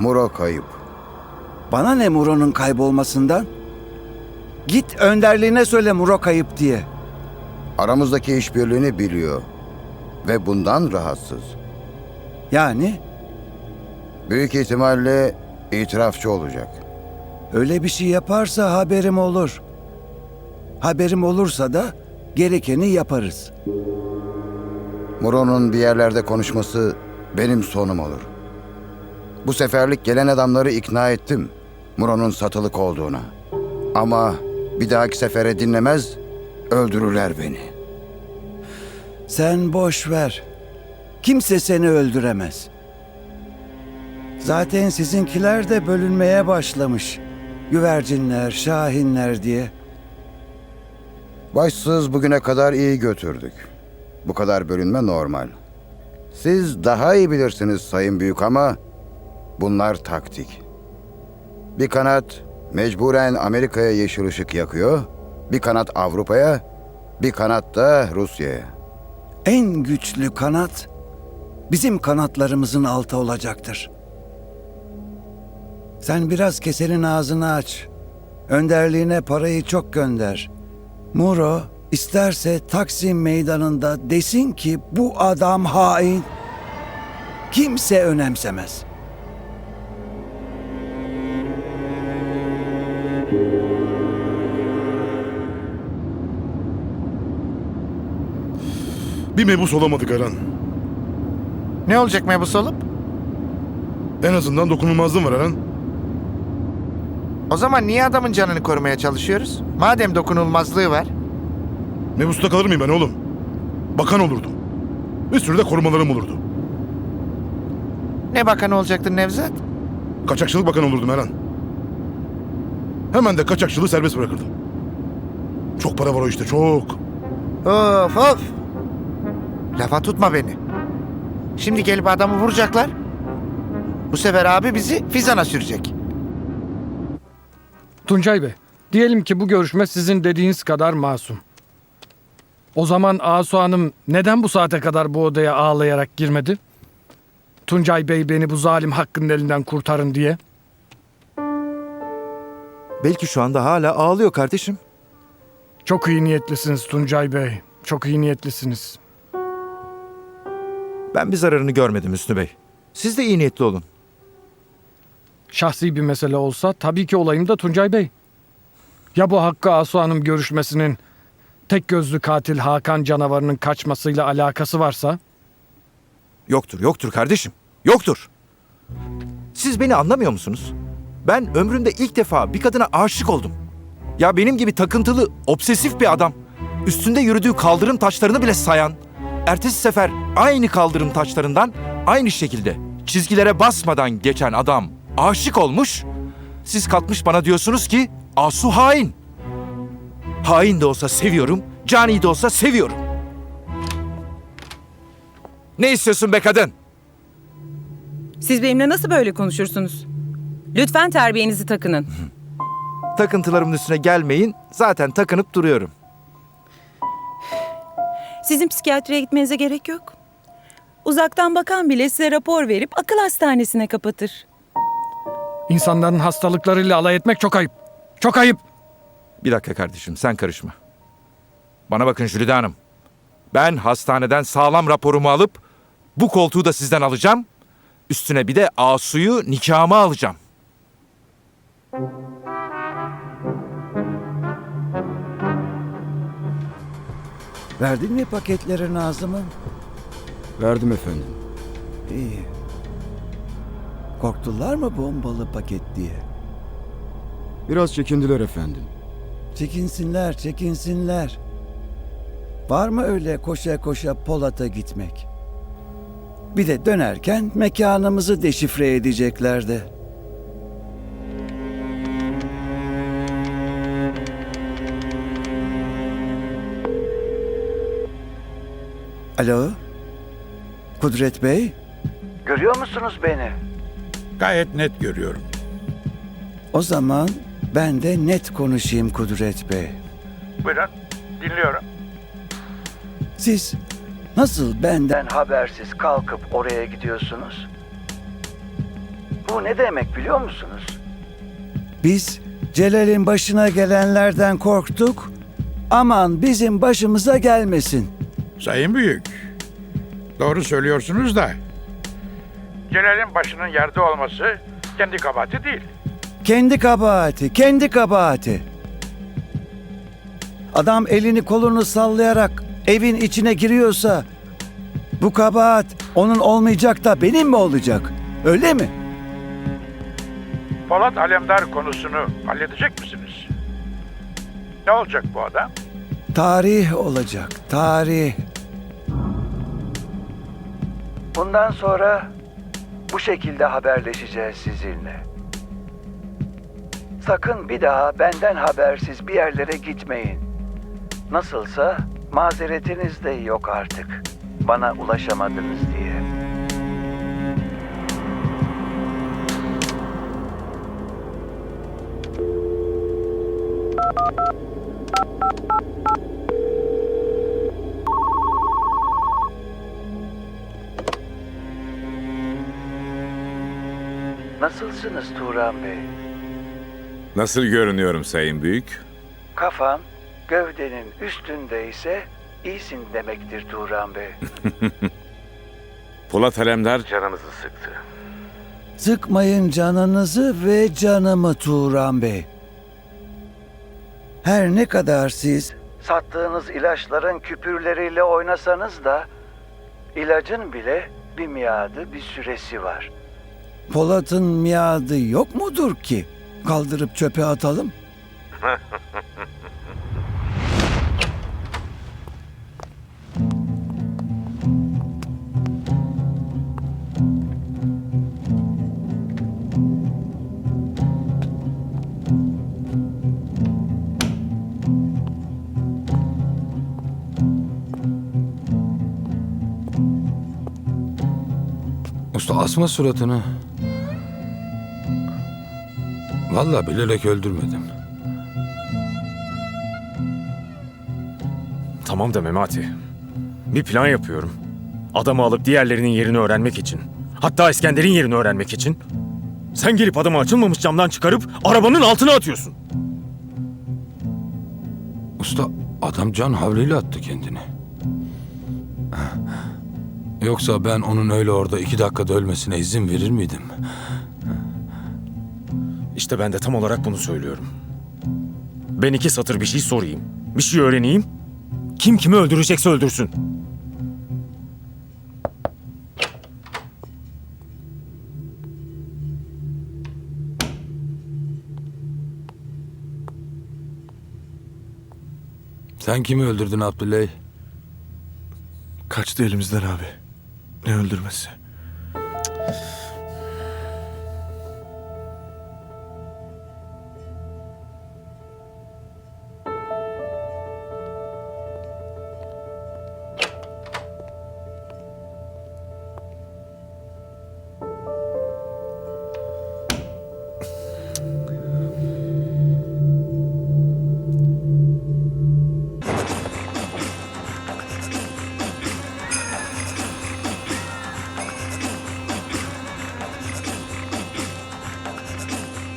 Muro kayıp. Bana ne Muro'nun kaybolmasından? Git önderliğine söyle Muro kayıp diye. Aramızdaki işbirliğini biliyor. Ve bundan rahatsız. Yani Büyük ihtimalle itirafçı olacak. öyle bir şey yaparsa haberim olur. Haberim olursa da gerekeni yaparız. Muro'nun bir yerlerde konuşması benim sonum olur. Bu seferlik gelen adamları ikna ettim. Muro'nun satılık olduğuna. Ama bir dahaki sefere dinlemez, öldürürler beni. Sen boş ver. Kimse seni öldüremez. Zaten sizinkiler de bölünmeye başlamış. Güvercinler, şahinler diye. Başsız bugüne kadar iyi götürdük. Bu kadar bölünme normal. Siz daha iyi bilirsiniz Sayın Büyük ama bunlar taktik. Bir kanat mecburen Amerika'ya yeşil ışık yakıyor, bir kanat Avrupa'ya, bir kanat da Rusya'ya. En güçlü kanat bizim kanatlarımızın altı olacaktır. Sen biraz kesenin ağzını aç. Önderliğine parayı çok gönder. Muro isterse Taksim meydanında desin ki bu adam hain. Kimse önemsemez. Bir mebus olamadık Aran. Ne olacak mebus olup? En azından dokunulmazlığım var Aran. O zaman niye adamın canını korumaya çalışıyoruz? Madem dokunulmazlığı var. Mebusta kalır mıyım ben oğlum? Bakan olurdum. Bir sürü de korumalarım olurdu. Ne bakan olacaktın Nevzat? Kaçakçılık bakanı olurdum Erhan. Hemen de kaçakçılığı serbest bırakırdım. Çok para var o işte çok. Of of. Lafa tutma beni. Şimdi gelip adamı vuracaklar. Bu sefer abi bizi Fizan'a sürecek. Tuncay Bey, diyelim ki bu görüşme sizin dediğiniz kadar masum. O zaman Asu Hanım neden bu saate kadar bu odaya ağlayarak girmedi? Tuncay Bey beni bu zalim hakkın elinden kurtarın diye. Belki şu anda hala ağlıyor kardeşim. Çok iyi niyetlisiniz Tuncay Bey. Çok iyi niyetlisiniz. Ben bir zararını görmedim Hüsnü Bey. Siz de iyi niyetli olun. Şahsi bir mesele olsa tabii ki olayım da Tuncay Bey. Ya bu Hakkı Asu Hanım görüşmesinin tek gözlü katil Hakan canavarının kaçmasıyla alakası varsa? Yoktur, yoktur kardeşim. Yoktur. Siz beni anlamıyor musunuz? Ben ömrümde ilk defa bir kadına aşık oldum. Ya benim gibi takıntılı, obsesif bir adam. Üstünde yürüdüğü kaldırım taşlarını bile sayan. Ertesi sefer aynı kaldırım taşlarından aynı şekilde çizgilere basmadan geçen adam aşık olmuş. Siz kalkmış bana diyorsunuz ki Asu hain. Hain de olsa seviyorum, cani de olsa seviyorum. Ne istiyorsun be kadın? Siz benimle nasıl böyle konuşursunuz? Lütfen terbiyenizi takının. Takıntılarımın üstüne gelmeyin. Zaten takınıp duruyorum. Sizin psikiyatriye gitmenize gerek yok. Uzaktan bakan bile size rapor verip akıl hastanesine kapatır. İnsanların hastalıklarıyla alay etmek çok ayıp. Çok ayıp. Bir dakika kardeşim sen karışma. Bana bakın Jülide Hanım. Ben hastaneden sağlam raporumu alıp bu koltuğu da sizden alacağım. Üstüne bir de Asu'yu nikahıma alacağım. Verdin mi paketleri Nazım'ın? Verdim efendim. İyi. Korktular mı bombalı paket diye? Biraz çekindiler efendim. Çekinsinler, çekinsinler. Var mı öyle koşa koşa Polat'a gitmek? Bir de dönerken mekanımızı deşifre edeceklerdi. Alo? Kudret Bey? Görüyor musunuz beni? Gayet net görüyorum. O zaman ben de net konuşayım Kudret Bey. Buyurun, dinliyorum. Siz nasıl benden habersiz kalkıp oraya gidiyorsunuz? Bu Bu ne demek biliyor musunuz? Biz Celal'in başına gelenlerden korktuk. Aman bizim başımıza gelmesin. Sayın Büyük. Doğru söylüyorsunuz da. Celal'in başının yerde olması kendi kabahati değil. Kendi kabahati, kendi kabahati. Adam elini kolunu sallayarak evin içine giriyorsa bu kabahat onun olmayacak da benim mi olacak? Öyle mi? Polat Alemdar konusunu halledecek misiniz? Ne olacak bu adam? Tarih olacak, tarih. Bundan sonra bu şekilde haberleşeceğiz sizinle. Sakın bir daha benden habersiz bir yerlere gitmeyin. Nasılsa mazeretiniz de yok artık. Bana ulaşamadınız diye. Nasılsınız Turan Bey? Nasıl görünüyorum Sayın Büyük? Kafam gövdenin üstünde ise iyisin demektir Turan Bey. Polat Alemdar canımızı sıktı. Sıkmayın canınızı ve canımı Turan Bey. Her ne kadar siz sattığınız ilaçların küpürleriyle oynasanız da ilacın bile bir miadı, bir süresi var. Polat'ın miadı yok mudur ki? Kaldırıp çöpe atalım. Usta asma suratını. Vallahi bilerek öldürmedim. Tamam da Memati. Bir plan yapıyorum. Adamı alıp diğerlerinin yerini öğrenmek için. Hatta İskender'in yerini öğrenmek için. Sen gelip adamı açılmamış camdan çıkarıp arabanın altına atıyorsun. Usta adam can havliyle attı kendini. Yoksa ben onun öyle orada iki dakikada ölmesine izin verir miydim? İşte ben de tam olarak bunu söylüyorum. Ben iki satır bir şey sorayım. Bir şey öğreneyim. Kim kimi öldürecekse öldürsün. Sen kimi öldürdün Abdüley? Kaçtı elimizden abi. Ne öldürmesi?